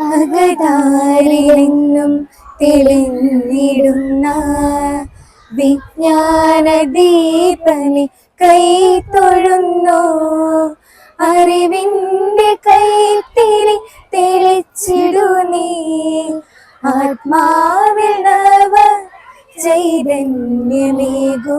അകതാരിലെന്നും തെളിഞ്ഞിടുന്ന വിജ്ഞാന ദീപനി കൈ തൊഴുന്നു. അറിവിന്റെ കൈത്തിരി തെളിച്ചിടു നീ. ആത്മാവിൽ നവ ചൈതന്യമേകൂ.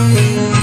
Música